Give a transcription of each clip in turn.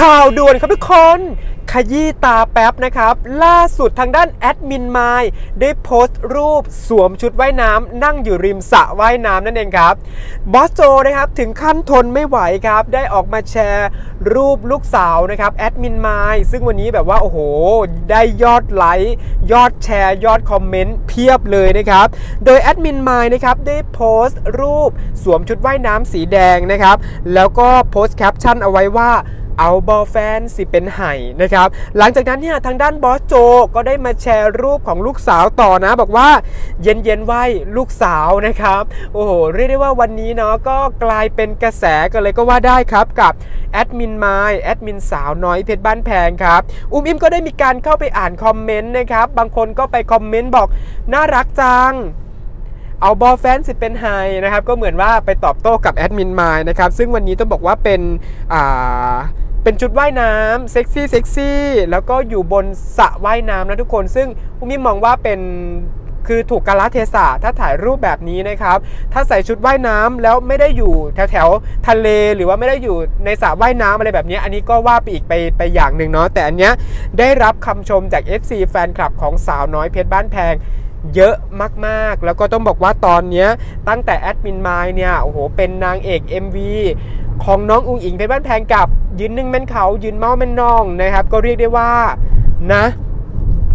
ข่าวด่วนครับทุกคน ขยี้ตาแป๊บนะครับ ล่าสุดทางด้านแอดมินไมได้โพสต์รูปสวมชุดว่ายน้ำนั่งอยู่ริมสระว่ายน้ำนั่นเองครับ บอสโจนะครับถึงขั้นทนไม่ไหวครับ ได้ออกมาแชร์รูปลูกสาวนะครับแอดมินไมซึ่งวันนี้แบบว่า โอ้โห ได้ยอดไลค์ยอดแชร์ ยอดคอมเมนต์เพียบเลยนะครับ โดยแอดมินไมนะครับได้โพสต์รูปสวมชุดว่ายน้ำสีแดงนะครับ แล้วก็โพสต์แคปชั่นเอาไว้ว่า เอาบอลแฟนสิเป็นไห่นะครับ หลังจากนั้นเนี่ยทางด้านบอสโจก็ได้มาแชร์รูปของลูกสาวต่อนะ บอกว่าเย็นเย็นไหวลูกสาวนะครับ โอ้โหเรียกได้ว่าวันนี้เนาะก็กลายเป็นกระแสกันเลยก็ว่าได้ครับกับแอดมินไมล์แอดมินสาวน้อยเพชรบ้านแพงครับ อุ้มอิมก็ได้มีการเข้าไปอ่านคอมเมนต์นะครับ บางคนก็ไปคอมเมนต์บอกน่ารักจังเอาบอลแฟนสิเป็นไฮนะครับ ก็เหมือนว่าไปตอบโต้กับแอดมินไมายนะครับ ซึ่งวันนี้ต้องบอกว่าเป็นอ่า เป็นชุดว่ายน้ำเซ็กซี่เซ็กซี่แล้วก็อยู่บนสระว่ายน้ำนะทุกคนซึ่งอุ้มมิมองว่าเป็นคือถูกกาลเทศะถ้าถ่ายรูปแบบนี้นะครับ ถ้าใส่ชุดว่ายน้ำแล้วไม่ได้อยู่แถวแถวทะเลหรือว่าไม่ได้อยู่ในสระว่ายน้ำอะไรแบบนี้ อันนี้ก็ว่าไปอีกไปไปอย่างหนึ่งเนาะแต่อันเนี้ยได้รับคำชมจาก FC แฟนคลับของสาวน้อยเพชรบ้านแพงเยอะมากๆ แล้วก็ต้องบอกว่าตอนเนี้ยตั้งแต่แอดมินไมล์เนี่ย โอ้โห เป็นนางเอก MV ของน้องอุงอิงเพชรบ้านแพงกับยืนหนึ่งแม่นเขายืนเมาแม่นนองนะครับ ก็เรียกได้ว่านะ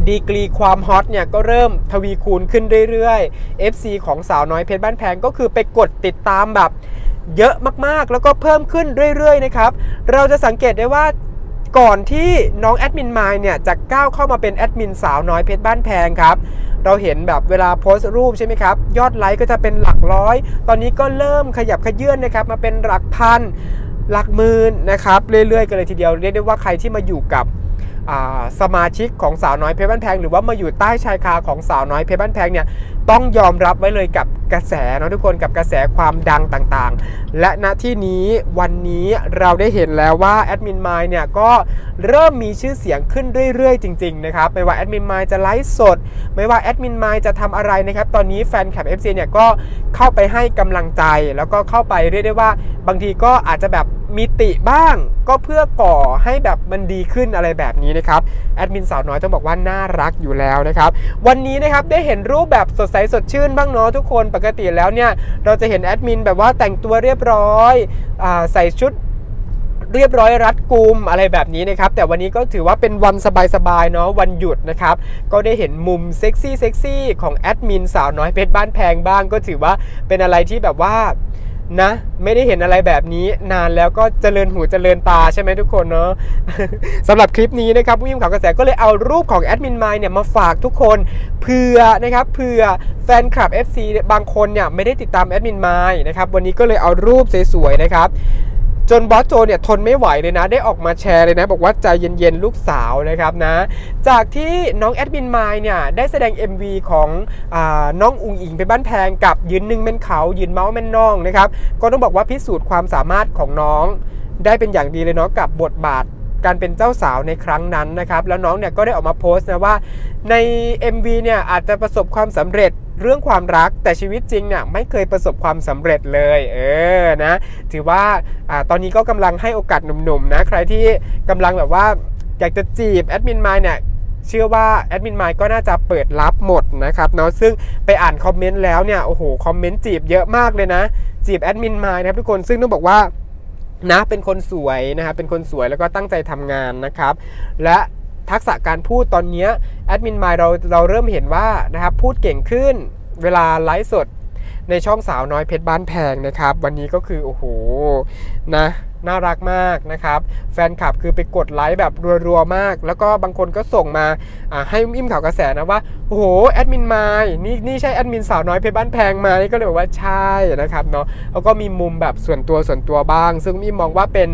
ดีกรีความฮอตเนี่ยก็เริ่มทวีคูณขึ้นเรื่อยๆ FC ของสาวน้อยเพชรบ้านแพงก็คือไปกดติดตามแบบเยอะมากๆ แล้วก็เพิ่มขึ้นเรื่อยๆนะครับ เราจะสังเกตได้ว่า ก่อนที่น้องแอดมินไมล์เนี่ยจะก้าวเข้ามาเป็นแอดมินสาวน้อยเพชรบ้านแพงครับ เราเห็นแบบเวลาโพสต์รูปใช่ไหมครับ ยอดไลค์ก็จะเป็นหลักร้อย ตอนนี้ก็เริ่มขยับขยื่นนะครับ มาเป็นหลักพัน หลักหมื่นนะครับ เรื่อยๆกันเลยทีเดียวเรียกได้ว่าใครที่มาอยู่กับสมาชิกของสาวน้อยเพชรบ้านแพง หรือว่ามาอยู่ใต้ชายคาของสาวน้อยเพชรบ้านแพงเนี่ย ต้องยอมรับไว้เลยกับกระแสเนาะทุกคนกับกระแสความดังต่างๆ และณที่นี้วันนี้เราได้เห็นแล้วว่าแอดมินไมล์เนี่ยก็เริ่มมีชื่อเสียงขึ้นเรื่อยๆ จริงๆนะครับไม่ว่าแอดมินไมล์จะไลฟ์สด ไม่ว่าแอดมินไมล์จะทำอะไรนะครับตอนนี้แฟนคลับ FC เนี่ยก็เข้าไปให้กำลังใจ แล้วก็เข้าไปเรียกได้ว่า บางทีก็อาจจะแบบมีติบ้างก็เพื่อก่อให้แบบมันดีขึ้นอะไรแบบนี้นะครับแอดมินสาวน้อยต้องบอกว่าน่ารักอยู่แล้วนะครับวันนี้นะครับได้เห็นรูปแบบสดใสสดชื่นบ้างเนาะทุกคนปกติแล้วเนี่ยเราจะเห็นแอดมินแบบว่าแต่งตัวเรียบร้อยอใส่ชุดเรียบร้อยรัดกุมอะไรแบบนี้นะครับ แต่วันนี้ก็ถือว่าเป็นวันสบายๆเนาะวันหยุดนะครับ ก็ได้เห็นมุมเซ็กซี่เซ็กซี่ของแอดมินสาวน้อยเพชรบ้านแพงบ้าง ก็ถือว่าเป็นอะไรที่แบบว่า นะ ไม่ได้เห็นอะไรแบบนี้นานแล้วก็เจริญหูเจริญตาใช่ไหมทุกคนเนาะสำหรับคลิปนี้นะครับผู้ยิมข่าวกระแสก็เลยเอารูปของแอดมินไมเนี่ยมาฝากทุกคนเผื่อนะครับเผื่อแฟนคลับ FC บางคนเนี่ยไม่ได้ติดตามแอดมินไมนะครับวันนี้ก็เลยเอารูปสวยๆนะครับ จนบอสโจเนี่ยทนไม่ไหวเลยนะ ได้ออกมาแชร์เลยนะ บอกว่าใจเย็นๆลูกสาวนะครับนะ จากที่น้องแอดมินไมล์เนี่ยได้แสดง MV ของอน้องอุงอิงไปบ้านแพงกับยืนหนึ่งเป็นเขายืนเมาส์เป็นน้องนะครับ ก็ต้องบอกว่าพิสูจน์ความสามารถของน้อง ได้เป็นอย่างดีเลยเนาะกับบทบาทการเป็นเจ้าสาวในครั้งนั้นนะครับ แล้วน้องเนี่ยก็ได้ออกมาโพสต์นะว่าใน MV เนี่ยอาจจะประสบความสำเร็จ เรื่องความรักแต่ชีวิตจริงเนี่ยไม่เคยประสบความสำเร็จเลยเออนะถือว่าอาตอนนี้ก็กำลังให้โอกาสหนุ่มๆนะใครที่กำลังแบบว่าอยากจะจีบแอดมินไมล์เนี่ยเชื่อว่าแอดมินไมล์ก็น่าจะเปิดรับหมดนะครับเนาะซึ่งไปอ่านคอมเมนต์แล้วเนี่ยโอ้โหคอมเมนต์จีบเยอะมากเลยนะ จีบแอดมินไมล์นะครับทุกคนซึ่งต้องบอกว่านะเป็นคนสวยนะครับเป็นคนสวยแล้วก็ตั้งใจทำงานนะครับ และ ทักษะการพูดตอนนี้แอดมินไมล์เราเราเริ่มเห็นว่านะครับพูดเก่งขึ้นเวลาไลฟ์สดในช่องสาวน้อยเพชรบ้านแพงนะครับ วันนี้ก็คือ โอ้โหนะน่ารักมากนะครับ แฟนคลับคือไปกดไลค์แบบรัวๆมาก แล้วก็บางคนก็ส่งมาให้อิ่มข่าวกระแสนะว่า โอ้โหแอดมินไมล์นี่นี่ใช่แอดมินสาวน้อยเพชรบ้านแพงไหมก็เลยบอกว่าใช่นะครับเนาะแล้วก็มีมุมแบบส่วนตัวส่วนตัวบ้าง ซึ่งอิ่มมองว่าเป็น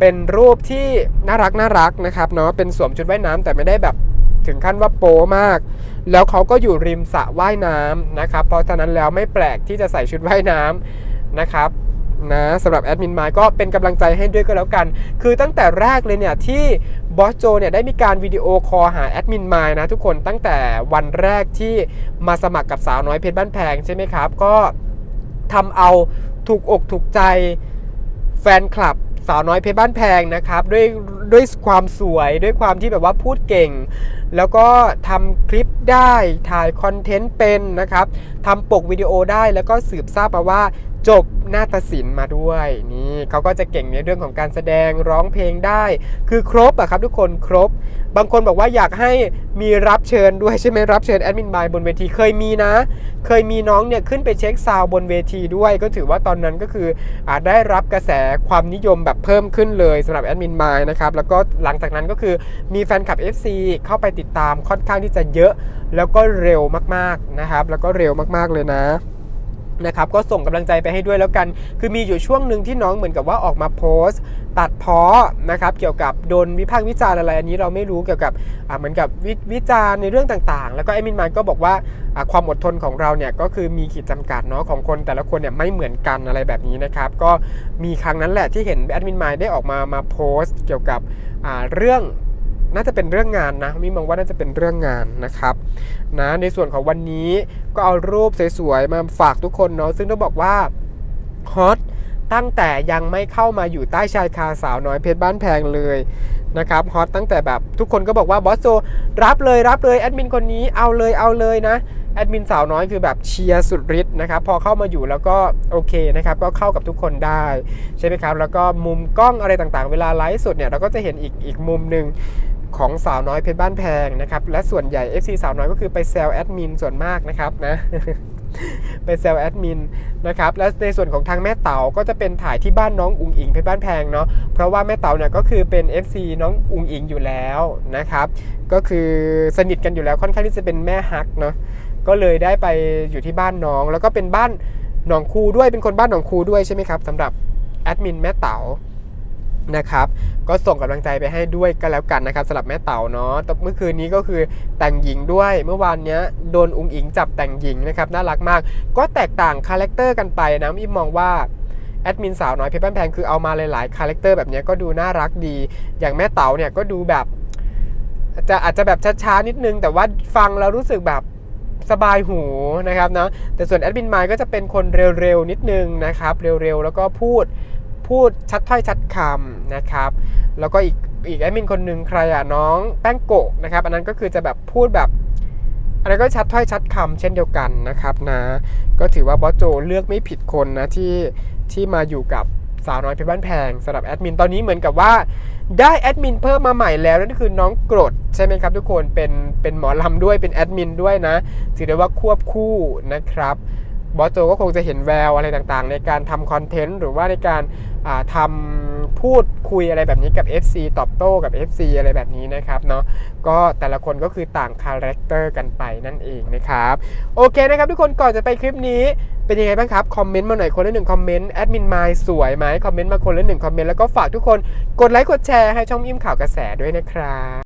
เป็นรูปที่น่ารักน่ารักนะครับเนาะเป็นสวมชุดว่ายน้ำแต่ไม่ได้แบบถึงขั้นว่าโป๊มาก แล้วเขาก็อยู่ริมสระว่ายน้ำนะครับ เพราะฉะนั้นแล้วไม่แปลกที่จะใส่ชุดว่ายน้ำนะครับนะสำหรับแอดมินไมล์ก็เป็นกำลังใจให้ด้วยก็แล้วกัน คือตั้งแต่แรกเลยเนี่ยที่บอสโจเนี่ยได้มีการวิดีโอคอลหาแอดมินไมล์นะทุกคนตั้งแต่วันแรกที่มาสมัครกับสาวน้อยเพชรบ้านแพงใช่ไหมครับ ก็ทำเอาถูกอกถูกใจแฟนคลับ สาวน้อยเพชรบ้านแพงนะครับด้วยด้วยความสวยด้วยความที่แบบว่าพูดเก่ง แล้วก็ทำคลิปได้ถ่ายคอนเทนต์เป็นนะครับทำปกวิดีโอได้แล้วก็สืบทราบมาว่าจบนาฏศิลป์มาด้วยนี่เขาก็จะเก่งในเรื่องของการแสดงร้องเพลงได้ คือครบอะครับทุกคนครบ บางคนบอกว่าอยากให้มีรับเชิญด้วยใช่ไหมรับเชิญแอดมินบายบนเวทีเคยมีนะ เคยมีน้องเนี่ยขึ้นไปเช็คซาวบนเวทีด้วย ก็ถือว่าตอนนั้นก็คืออาจได้รับกระแสความนิยมแบบเพิ่มขึ้นเลยสำหรับแอดมินมายนะครับแล้วก็หลังจากนั้นก็คือมีแฟนคลับ FC เข้าไปติดตามค่อนข้างที่จะเยอะแล้วก็เร็วมากๆนะครับ แล้วก็เร็วมากๆเลยนะนะครับก็ส่งกำลังใจไปให้ด้วยแล้วกัน คือมีอยู่ช่วงหนึ่งที่น้องเหมือนกับว่าออกมาโพสต์ ตัดพ้อนะครับเกี่ยวกับโดนวิพากษ์วิจารณ์อะไรอันนี้เราไม่รู้เกี่ยวกับเหมือนกับววิจารณ์ในเรื่องต่างๆ แล้วก็ไอ้มินมานก็บอกว่าความอดทนของเราเนี่ยก็คือมีขีดจำกัดเนาะของคนแต่ละคนเนี่ยไม่เหมือนกันอะไรแบบนี้นะครับก็มีครั้งนั้นแหละที่เห็นแอดมินมายได้ออกมามาโพสต์ เกี่ยวกับเรื่อง น่าจะเป็นเรื่องงานนะมิมองว่าน่าจะเป็นเรื่องงานนะครับนะในส่วนของวันนี้ก็เอารูปสวยๆมาฝากทุกคนเนาะซึ่งต้องบอกว่าฮอตตั้งแต่ยังไม่เข้ามาอยู่ใต้ชายคาสาวน้อยเพชรบ้านแพงเลยนะครับฮอตตั้งแต่แบบทุกคนก็บอกว่าบอสโจรับเลยรับเลยแอดมินคนนี้เอาเลยเอาเลยนะแอดมินสาวน้อยคือแบบเชียร์สุดฤทธิ์นะครับพอเข้ามาอยู่แล้วก็โอเคนะครับก็เข้ากับทุกคนได้ใช่ไหมครับแล้วก็มุมกล้องอะไรต่างๆ เวลาไลฟ์สดเนี่ยเราก็จะเห็นอีกอีกมุมหนึ่ง ของสาวน้อยเพชรบ้านแพงนะครับและส่วนใหญ่ FC สาวน้อยก็คือไปแซวแอดมินส่วนมากนะครับนะไปแซวแอดมินนะครับและในส่วนของทางแม่เต๋าก็จะเป็นถ่ายที่บ้านน้องอุงอิงเพชรบ้านแพงเนาะเพราะว่าแม่เต๋าเนี่ยก็คือเป็น FC น้องอุงอิงอยู่แล้วนะครับก็คือสนิทกันอยู่แล้วค่อนข้างที่จะเป็นแม่ฮักเนาะก็เลยได้ไปอยู่ที่บ้านน้อง แล้วก็เป็นบ้านหนองคูด้วยเป็นคนบ้านหนองคูด้วยใช่ไหมครับสำหรับแอดมินแม่เต๋า นะครับ ก็ส่งกำลังใจไปให้ด้วยก็แล้วกันนะครับสำหรับแม่เต่าเนาะต่เมื่อคืนนี้ก็คือแต่งหญิงด้วยเมื่อวานเนี้ยโดนอุงอิงจับแต่งหญิงนะครับน่ารักมาก ก็แตกต่างคาแรคเตอร์กันไปนะอิมมองว่าแอดมินสาวน้อยเพชรบ้านแพงคือเอามาหลายๆคาแรคเตอร์แบบเนี้ยก็ดูน่ารักดี อย่างแม่เต๋าเนี่ยก็ดูแบบอาจจะอาจจะแบบช้าๆนิดนึง แต่ว่าฟังแล้วรู้สึกแบบสบายหูนะครับเนาะแต่ส่วนแอดมินไมค์ก็จะเป็นคนเร็วๆนิดนึงนะครับ เร็วๆแล้วก็พูด พูดชัดถ้อยชัดคำนะครับ แล้วก็อีกอีกแอดมินคนหนึ่งใครอะน้องแป้งโกะนะครับ อันนั้นก็คือจะแบบพูดแบบอันนั้นก็ชัดถ้อยชัดคำเช่นเดียวกันนะครับนะ ก็ถือว่าบอสโจเลือกไม่ผิดคนนะที่ที่มาอยู่กับสาวน้อยเพชรบ้านแพงสำหรับแอดมินตอนนี้เหมือนกับว่าได้แอดมินเพิ่มมาใหม่แล้วนั่นก็คือน้องกรดใช่ไหมครับทุกคนเป็นเป็นหมอลำด้วยเป็นแอดมินด้วยนะ ถือได้ว่าควบคู่นะครับ บอสโจก็คงจะเห็นแววอะไรต่างๆ ในการทำคอนเทนต์หรือว่าในการาทำพูดคุยอะไรแบบนี้กับ FC ตอบโต้กับ FC อะไรแบบนี้นะครับเนาะก็แต่ละคนก็คือต่างคาแรคเตอร์กันไปนั่นเองนะครับโอเคนะครับทุกคนก่อนจะไปคลิปนี้เป็นยังไงบ้างครับ คอมเมนต์มาหน่อยคนละหนึ่งคอมเมนต์แอดมินไมล์สวยไหมคอมเมนต์มาคนละหนึ่งคอมเมนต์แล้วก็ฝากทุกคนกดไลค์กดแชร์ให้ช่องอิ่มข่าวกระแสด้วยนะครับ